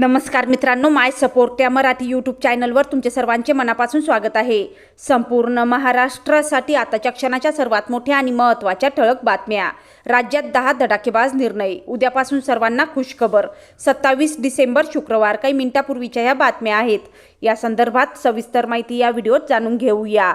नमस्कार मित्रांनो माय सपोर्ट या मराठी यूट्यूब चॅनलवर तुमचे सर्वांचे मनापासून स्वागत आहे. संपूर्ण महाराष्ट्रासाठी आताच्या क्षणाच्या सर्वात मोठ्या आणि महत्त्वाच्या ठळक बातम्या. राज्यात दहा धडाकेबाज निर्णय उद्यापासून सर्वांना खुशखबर. सत्तावीस डिसेंबर शुक्रवार काही मिनिटापूर्वीच्या या बातम्या आहेत. या संदर्भात सविस्तर माहिती या व्हिडिओत जाणून घेऊया.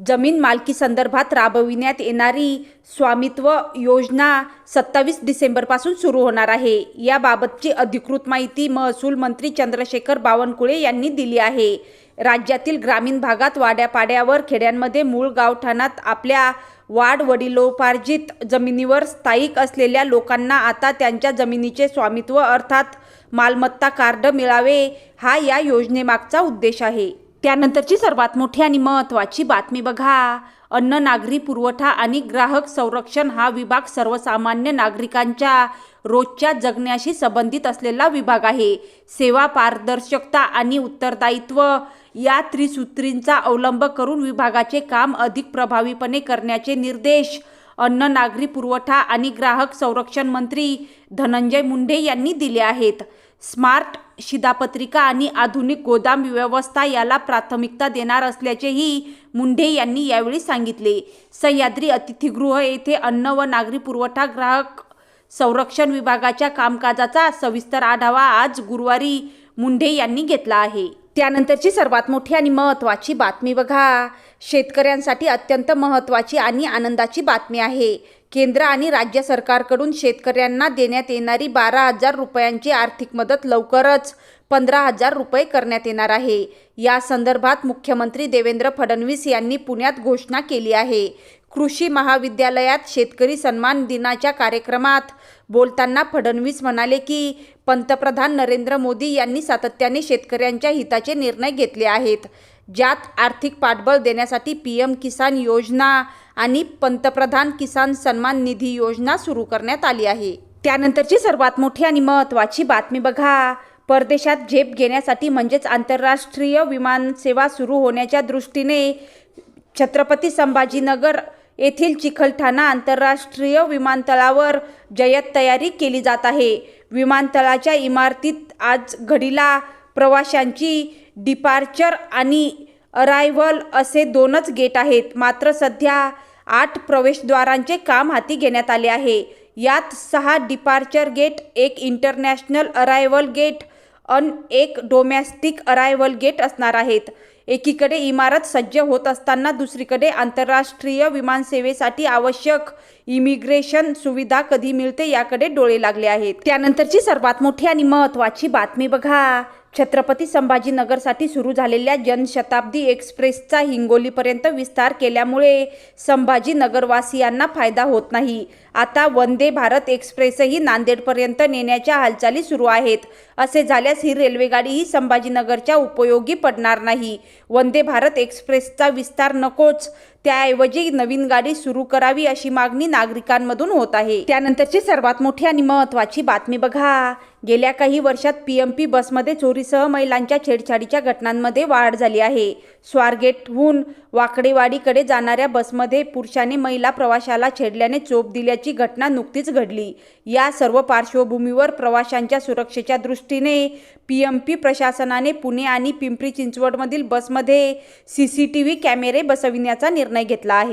जमीन मालकी संदर्भात राबविण्यात येणारी स्वामित्व योजना सत्तावीस डिसेंबरपासून सुरू होणार आहे. याबाबतची अधिकृत माहिती महसूल मंत्री चंद्रशेखर बावनकुळे यांनी दिली आहे. राज्यातील ग्रामीण भागात वाड्यापाड्यावर खेड्यांमध्ये मूळ गावठाणात आपल्या वाढ वडिलोपार्जित जमिनीवर स्थायिक असलेल्या लोकांना आता त्यांच्या जमिनीचे स्वामित्व अर्थात मालमत्ता कार्ड मिळावे हा या योजनेमागचा उद्देश आहे. त्यानंतरची सर्वात मोठी आणि महत्त्वाची बातमी बघा. अन्न नागरी पुरवठा आणि ग्राहक संरक्षण हा विभाग सर्वसामान्य नागरिकांच्या रोजच्या जगण्याशी संबंधित असलेला विभाग आहे. सेवा पारदर्शकता आणि उत्तरदायित्व या त्रिसूत्रींचा अवलंब करून विभागाचे काम अधिक प्रभावीपणे करण्याचे निर्देश अन्न नागरी पुरवठा आणि ग्राहक संरक्षण मंत्री धनंजय मुंडे यांनी दिले आहेत. स्मार्ट शिधापत्रिका आणि आधुनिक गोदाम व्यवस्था याला प्राथमिकता देणार असल्याचेही मुंढे यांनी यावेळी सांगितले. सह्याद्री अतिथीगृह येथे अन्न व नागरी पुरवठा ग्राहक संरक्षण विभागाच्या कामकाजाचा सविस्तर आढावा आज गुरुवारी मुंढे यांनी घेतला आहे. त्यानंतरची सर्वात मोठी आणि महत्त्वाची बातमी बघा. शेतकऱ्यांसाठी अत्यंत महत्त्वाची आणि आनंदाची बातमी आहे. केंद्र आणि राज्य सरकारकडून शेतकऱ्यांना देण्यात येणारी बारा हजार रुपयांची आर्थिक मदत लवकरच पंधरा हजार रुपये करण्यात येणार आहे. या संदर्भात मुख्यमंत्री देवेंद्र फडणवीस यांनी पुण्यात घोषणा केली आहे. कृषी महाविद्यालयात शेतकरी सन्मान दिनाच्या कार्यक्रमात बोलताना फडणवीस म्हणाले की पंतप्रधान नरेंद्र मोदी यांनी सातत्याने शेतकऱ्यांच्या हिताचे निर्णय घेतले आहेत. ज्यात आर्थिक पाठबळ देण्यासाठी पी एम किसान योजना आणि पंतप्रधान किसान सन्मान निधी योजना सुरू करण्यात आली आहे. त्यानंतरची सर्वात मोठी आणि महत्त्वाची बातमी बघा. परदेशात झेप घेण्यासाठी म्हणजेच आंतरराष्ट्रीय विमानसेवा सुरू होण्याच्या दृष्टीने छत्रपती संभाजीनगर येथील चिखलठाणा आंतरराष्ट्रीय विमानतळावर जय्यत तयारी केली जात आहे. विमानतळाच्या इमारतीत आज घडीला प्रवाशांची डिपार्चर आणि अरायव्हल असे दोनच गेट आहेत. मात्र सध्या आठ प्रवेशद्वारांचे काम हाती घेण्यात आले आहे. यात सहा डिपार्चर गेट एक इंटरनॅशनल अरायव्हल गेट अन एक डोमॅस्टिक अरायव्हल गेट असणार आहेत. एकीकडे इमारत सज्ज होत असताना दुसरीकडे आंतरराष्ट्रीय विमानसेवेसाठी आवश्यक इमिग्रेशन सुविधा कधी मिळते याकडे डोळे लागले आहेत. त्यानंतरची सर्वात मोठी आणि महत्त्वाची बातमी बघा. छत्रपती संभाजीनगरसाठी सुरू झालेल्या जनशताब्दी एक्सप्रेसचा हिंगोलीपर्यंत विस्तार केल्यामुळे संभाजीनगरवासियांना फायदा होत नाही. आता वंदे भारत एक्सप्रेसही नांदेडपर्यंत नेण्याच्या हालचाली सुरू आहेत. असे झाल्यास ही रेल्वेगाडीही संभाजीनगरच्या उपयोगी पडणार नाही. वंदे भारत एक्सप्रेसचा विस्तार नकोच. त्याऐवजी नवीन गाडी सुरू करावी अशी मागणी नागरिकांमधून होत आहे. त्यानंतरची सर्वात मोठी आणि महत्त्वाची बातमी बघा. गेल्या काही वर्षात पी एम पी बसमध्ये चोरीसह महिलांच्या छेडछाडीच्या घटनांमध्ये वाढ झाली आहे. स्वारगेटहून वाकडेवाडीकडे जाणाऱ्या बसमध्ये पुरुषाने महिला प्रवाशाला छेडल्याने चोप दिल्याची घटना नुकतीच घडली. या सर्व पार्श्वभूमीवर प्रवाशांच्या सुरक्षेच्या दृष्टीने पी एम पी प्रशासनाने पुणे आणि पिंपरी चिंचवडमधील बसमध्ये सी सी टी व्ही कॅमेरे बसविण्याचा निर्णय घेतला आहे.